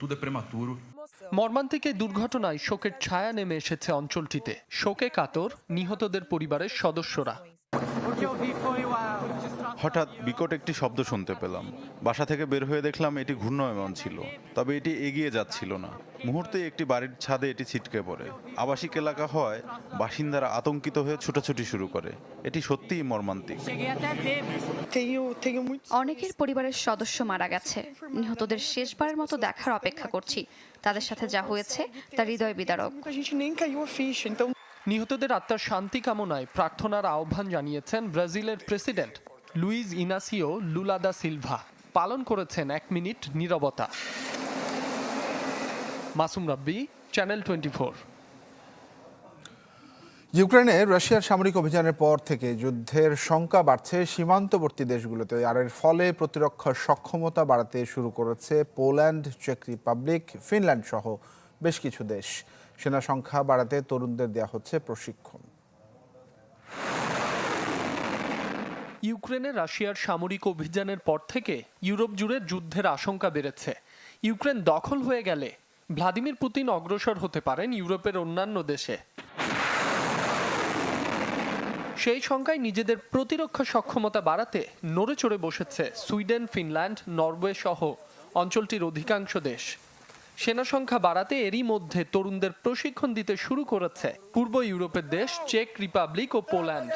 Tudo é prematuro. মর্মান্তিক এই দুর্ঘটনায় শোকের ছায়া নেমে এসেছে অঞ্চলটিতে। শোকে কাতর নিহতদের পরিবারের সদস্যরা। হঠাৎ বিকট একটি শব্দ শুনতে পেলাম। বাসা থেকে বের হয়ে দেখলাম এটি ঘূর্ণায়মান ছিল, তবে এটি এগিয়ে যাচ্ছিল না। মুহূর্তে একটি বাড়ির ছাদে এটি ছিটকে পড়ে। আবাসিক এলাকা হয় বাসিন্দারা আতঙ্কিত হয়ে ছুটাছুটি শুরু করে। এটি সত্যিই মর্মান্তিক। অনেকের পরিবারের সদস্য মারা গেছে। নিহতদের শেষবারের মতো দেখার অপেক্ষা করছি। তাদের সাথে যা হয়েছে, তা হৃদয় বিদারক। নিহতদের আত্মার শান্তি কামনায় প্রার্থনার আহ্বান জানিয়েছেন ব্রাজিলের president Luiz Inacio Lula da Silva. পালন করেছেন এক মিনিট নীরবতা। মাসুম রাব্বি, চ্যানেল টোয়েন্টি ইউক্রেনে রাশিয়ার সামরিক অভিযানের পর থেকে যুদ্ধের শঙ্কা বাড়ছে। সীমান্তবর্তী দেশগুলোতে আর এর ফলে প্রতিরক্ষার সক্ষমতা বাড়াতে শুরু করেছে পোল্যান্ড, চেক রিপাবলিক, ফিনল্যান্ড সহ বেশ কিছু দেশ। সেনা সংখ্যা বাড়াতে তরুণদের দেওয়া হচ্ছে প্রশিক্ষণ। ইউক্রেনে রাশিয়ার সামরিক অভিযানের পর থেকে ইউরোপ জুড়ে যুদ্ধের আশঙ্কা বেড়েছে। ইউক্রেন দখল হয়ে গেলে ভ্লাদিমির পুতিন অগ্রসর হতে পারেন ইউরোপের অন্যান্য দেশে। সেই সংখ্যায় নিজেদের প্রতিরক্ষা সক্ষমতা বাড়াতে নড়ে চড়ে বসেছে সুইডেন, ফিনল্যান্ড, নরওয়ে সহ অঞ্চলটির অধিকাংশ দেশ। সেনা সংখ্যা বাড়াতে এরই মধ্যে তরুণদের প্রশিক্ষণ দিতে শুরু করেছে। পূর্ব ইউরোপের দেশ, চেক রিপাবলিক ও পোল্যান্ড।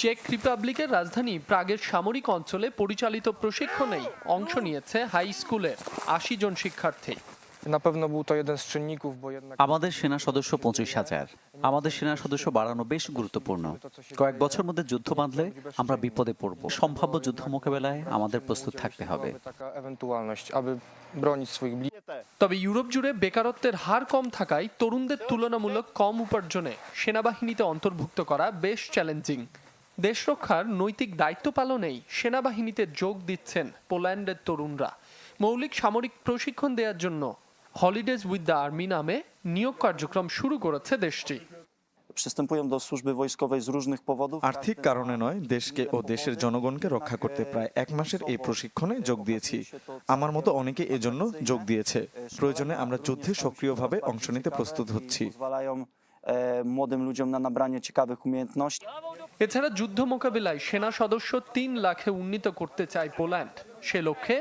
চেক রিপাবলিকের রাজধানী প্রাগের সামরিক অঞ্চলে পরিচালিত প্রশিক্ষণেই অংশ নিয়েছে হাই স্কুলের আশি জন শিক্ষার্থী। Na pewno był to jeden z czynników, bo jednak আমাদের সেনা সদস্য পঁচিশ হাজার। আমাদের সেনা সদস্য বাড়ানো বেশ গুরুত্বপূর্ণ। কয়েক বছর মধ্যে যুদ্ধ বাঁধলে আমরা বিপদে পড়ব। সম্ভাব্য যুদ্ধ মোকাবেলায় আমাদের প্রস্তুত থাকতে হবে. তবে ইউরোপ জুড়ে বেকারত্বের হার কম থাকায় তরুণদের তুলনামূলক কম উপার্জনে সেনাবাহিনীতে অন্তর্ভুক্ত করা বেশ চ্যালেঞ্জিং দেশ রক্ষার নৈতিক দায়িত্ব পালনেই সেনাবাহিনীতে যোগ দিচ্ছেন পোল্যান্ডের তরুণরা। মৌলিক সামরিক প্রশিক্ষণ দেওয়ার জন্য হলিডেজ উইথ দ্য আর্মি নামে নিয়োগ কার্যক্রম শুরু করেছে দেশটি। Przystępują do służby wojskowej z różnych powodów. আর্থিক কারণে নয় দেশকে ও দেশের জনগণকে রক্ষা করতে প্রায় এক মাসের এই প্রশিক্ষণে যোগ দিয়েছি। আমার মতো অনেকে এজন্য যোগ দিয়েছে। প্রয়োজনে আমরা যুদ্ধে সক্রিয়ভাবে অংশ নিতে প্রস্তুত হচ্ছি। E, młodym ludziom na nabranie ciekawych umiejętności. এছাড়া যুদ্ধ মোকাবিলায় সেনা সদস্য তিন লাখে উন্নীত করতে চায় পোল্যান্ড। সে লক্ষ্যে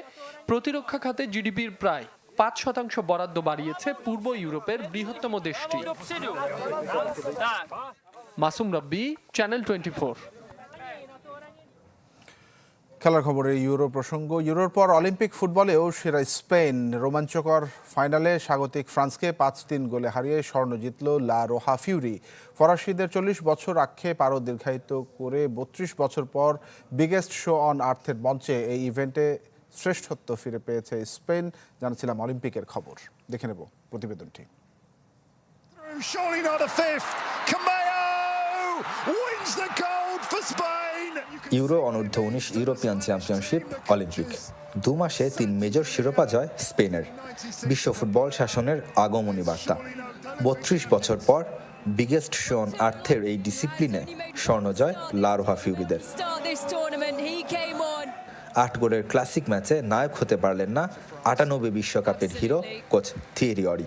প্রতিরক্ষা খাতে জিডিপির প্রায় পাঁচ শতাংশ বরাদ্দ বাড়িয়েছে পূর্ব ইউরোপের বৃহত্তম দেশটি। মাসুম রব্বি চ্যানেল টোয়েন্টি খেলার খবরে ইউরো প্রসঙ্গ। ইউরোর পর অলিম্পিক ফুটবলেও সেরা স্পেন রোমাঞ্চকর ফাইনালে স্বাগতিক ফ্রান্সকে পাঁচ তিন গোলে হারিয়ে স্বর্ণ জিতল লা রোহা ফিউরি। ফরাসিদের চল্লিশ বছর আক্ষেপ আরও দীর্ঘায়িত করে বত্রিশ বছর পর বিগেস্ট শো অন আর্থের মঞ্চে এই ইভেন্টে শ্রেষ্ঠত্ব ফিরে পেয়েছে স্পেন। জানাচ্ছিলাম অলিম্পিকের খবর। দেখে নেব প্রতিবেদনটি. ইউরো অনূর্ধ্ব উনিশ ইউরোপিয়ান চ্যাম্পিয়নশিপ অলিম্পিক। দু মাসে তিন মেজর শিরোপা জয় স্পেনের। বিশ্ব ফুটবল শাসনের আগমনী বার্তা। বত্রিশ বছর পর বিগেস্ট শোন আর্থের এই ডিসিপ্লিনে স্বর্ণজয় লারোহা ফিউরিদের আট গোলের ক্লাসিক ম্যাচে নায়ক হতে পারলেন না আটানব্বই বিশ্বকাপের হিরো কোচ থিয়েরি অরি।